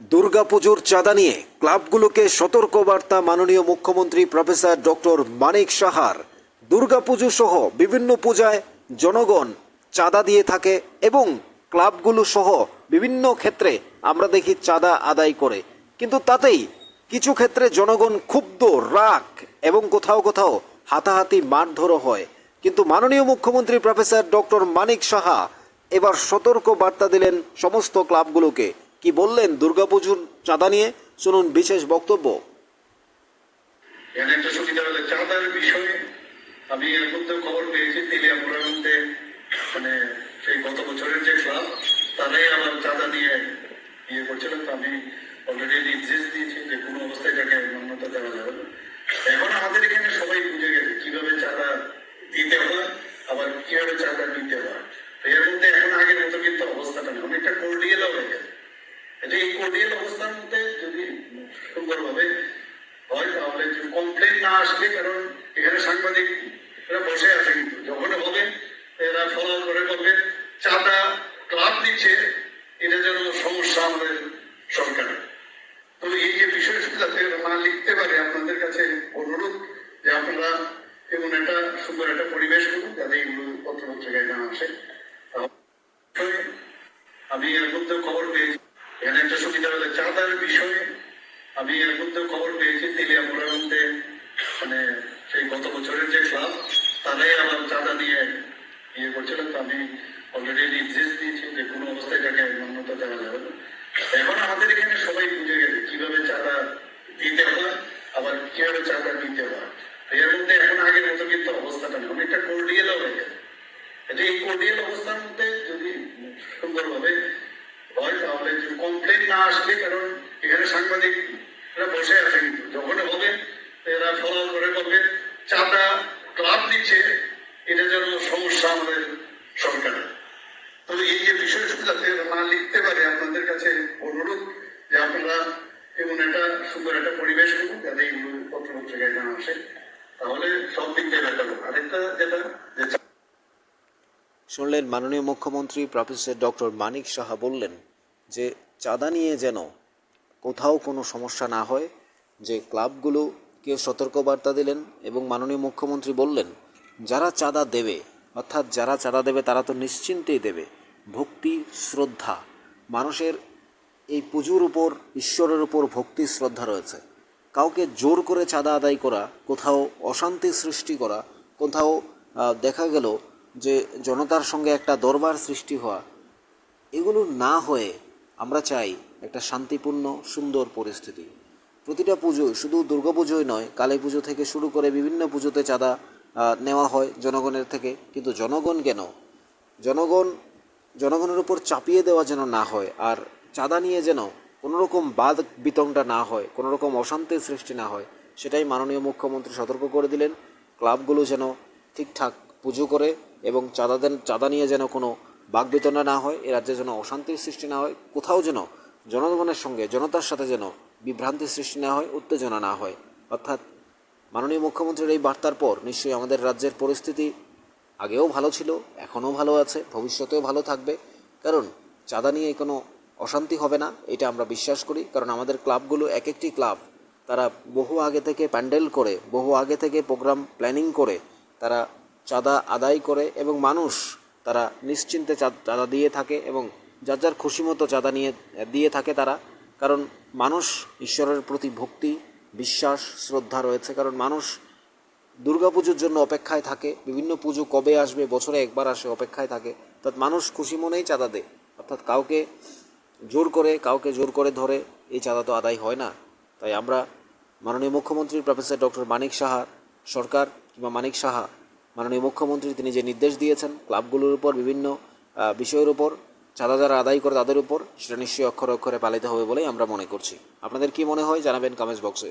দুর্গাপুজোর চাঁদা নিয়ে ক্লাবগুলোকে সতর্কবার্তা মাননীয় মুখ্যমন্ত্রী প্রফেসর ডক্টর মানিক সাহার। দুর্গাপুজো সহ বিভিন্ন পূজায় জনগণ চাঁদা দিয়ে থাকে এবং ক্লাবগুলো সহ বিভিন্ন ক্ষেত্রে আমরা দেখি চাঁদা আদায় করে। কিন্তু তাতেই কিছু ক্ষেত্রে জনগণ ক্ষুব্ধ, রাগ এবং কোথাও কোথাও হাতাহাতি মারধরও হয়। কিন্তু মাননীয় মুখ্যমন্ত্রী প্রফেসর ডক্টর মানিক সাহা এবার সতর্ক বার্তা দিলেন সমস্ত ক্লাবগুলোকে। কি বললেন দুর্গাপুজোর চাঁদা নিয়ে? শুনুন বিশেষ বক্তব্য। চাঁদার বিষয়ে আমি এর মধ্যে খবর পেয়েছি মানে সেই গত বছরের যে ক্লাব, তারাই আমার চাঁদা ইয়ে করছিল তো আমি অলরেডি নির্দেশ দিয়েছি যে কোনো অবস্থায় এটাকে মান্যতা দেওয়া যাবে। এখন আমাদের এখানে সবাই বুঝে গেছে কীভাবে চাঁদা দিতে হয় আবার কীভাবে চাঁদা নিতে হয় তো এর মধ্যে এখন আগের মতো কিন্তু অবস্থাটা নেই অনেকটা কোর্ডিয়াল হয়ে গেছে এটা এই কোর্ডিয়াল অবস্থার মধ্যে যদি সুন্দরভাবে হয় তাহলে কমপ্লেন না আসবে, কারণ এখানে সাংবাদিক বসে আছে কিন্তু। যখন হবে, এরা ফলো করে ক্লাব দিচ্ছে, এটা যেন সমস্যা আমাদের সরকারের। তো এই যে যাতে না লিখতে পারে, আপনাদের কাছে অনুরোধ যে আপনারা এমন একটা সুন্দর একটা পরিবেশ করুন, যাতে না আসে। আমি এর মধ্যে খবর পেয়েছি। এখানে একটা সুবিধা হলো চাঁদার বিষয়ে আমি এর তো খবর পেয়েছি তেলিয়াপুরের মধ্যে মানে সেই গত বছরের যে ক্লাব, তারাই আমার চাঁদা নিয়ে ইয়ে করছিল। তো আমি অলরেডি নির্দেশ দিয়েছি যে কোনো অবস্থায় এটাকে মান্যতা দেওয়া যাবে এখন আমাদের এখানে সবাই বুঝে গেছে কীভাবে চাঁদা দিতে হয়, আবার কীভাবে চাঁদা নিতে হয়। এর মধ্যে এখন আগের মতো কিন্তু অবস্থাটা নেই। অনেকটা কোর্ডিয়াল হয়ে গেছে। এটা এই কোর্ডিয়াল অবস্থার মধ্যে যদি সুন্দরভাবে হয়, তাহলে কমপ্লেন না আসবে কারণ এখানে সাংবাদিক এরা বসে আছে কিন্তু। যখন হবে এরা ফলো করে বলবে, চাঁদা ক্লাব দিচ্ছে, এটা যেন সমস্যা আমাদের সরকারের। তবে এই যে বিষয়টা যাতে না লিখতে পারে, আপনাদের কাছে অনুরোধ যে আপনারা এমন একটা সুন্দর একটা পরিবেশ করুন, যাতে এইগুলো পত্র পত্রিকায় না আসে। তাহলে সব দিক দিয়ে হবে। আরেকটা যেটা, যে শুনলেন মাননীয় মুখ্যমন্ত্রী প্রফেসর ডক্টর মানিক সাহা বললেন যে, চাঁদা নিয়ে যেন কোথাও কোনো সমস্যা না হয়, যে ক্লাবগুলোকে সতর্কবার্তা দিলেন এবং মাননীয় মুখ্যমন্ত্রী বললেন, যারা চাঁদা দেবে, অর্থাৎ যারা চাঁদা দেবে তারা তো নিশ্চিন্তেই দেবে। ভক্তি, শ্রদ্ধা, মানুষের এই পুজোর উপর, ঈশ্বরের উপর ভক্তি, শ্রদ্ধা রয়েছে। কাউকে জোর করে চাঁদা আদায় করা, কোথাও অশান্তি সৃষ্টি করা, কোথাও দেখা গেল যে জনতার সঙ্গে একটা দরবার সৃষ্টি হওয়া, এগুলো না হয়ে আমরা চাই একটা শান্তিপূর্ণ, সুন্দর পরিস্থিতি। প্রতিটা পুজোয় শুধু দুর্গাপুজোই নয়, কালী পুজো থেকে শুরু করে বিভিন্ন পুজোতে চাঁদা নেওয়া হয় জনগণের থেকে। কিন্তু জনগণ কেন? জনগণ, জনগণের উপর চাপিয়ে দেওয়া যেন না হয় আর চাঁদা নিয়ে যেন কোনো রকম বাদ বিতংটা না হয় কোনো রকম অশান্তির সৃষ্টি না হয়, সেটাই মাননীয় মুখ্যমন্ত্রী সতর্ক করে দিলেন। ক্লাবগুলো যেন ঠিকঠাক পুজো করে এবং চাঁদা দেন, চাঁদা নিয়ে যেন কোনো বাক বিতণ্ডা না হয়, এ রাজ্যে যেন অশান্তির সৃষ্টি না হয়, কোথাও যেন জনগণের সঙ্গে, জনতার সাথে যেন বিভ্রান্তির সৃষ্টি না হয়, উত্তেজনা না হয়। অর্থাৎ মাননীয় মুখ্যমন্ত্রীর এই বার্তার পর নিশ্চয়ই আমাদের রাজ্যের পরিস্থিতি আগেও ভালো ছিল, এখনও ভালো আছে, ভবিষ্যতেও ভালো থাকবে। কারণ চাঁদা নিয়ে কোনো অশান্তি হবে না, এটা আমরা বিশ্বাস করি। কারণ আমাদের ক্লাবগুলো এক একটি ক্লাব, তারা বহু আগে থেকে প্যান্ডেল করে, বহু আগে থেকে প্রোগ্রাম প্ল্যানিং করে, তারা চাঁদা আদায় করে এবং মানুষ তারা নিশ্চিন্তে চাঁদা দিয়ে থাকে এবং যার যার খুশি মতো চাঁদা নিয়ে, দিয়ে থাকে তারা। কারণ মানুষ ঈশ্বরের প্রতি ভক্তি, বিশ্বাস, শ্রদ্ধা রয়েছে। কারণ মানুষ দুর্গাপুজোর জন্য অপেক্ষায় থাকে। বিভিন্ন পুজো কবে আসবে, বছরে একবার আসে, অপেক্ষায় থাকে। অর্থাৎ মানুষ খুশি মনেই চাঁদা দেয়। অর্থাৎ কাউকে জোর করে, কাউকে জোর করে ধরে এই চাঁদা তো আদায় হয় না। তাই আমরা মাননীয় মুখ্যমন্ত্রী প্রফেসর ডক্টর মানিক সাহার সরকার কিংবা মানিক সাহা মাননীয় মুখ্যমন্ত্রী তিনি যে নির্দেশ দিয়েছেন, ক্লাবগুলোর উপর, বিভিন্ন বিষয়ের উপর চাঁদা যারা আদায় করে তাদের উপর, সেটা নিশ্চয়ই অক্ষরে অক্ষরে পালিত হবে বলেই আমরা মনে করছি। আপনাদের কি মনে হয়? জানাবেন কমেন্টস বক্সে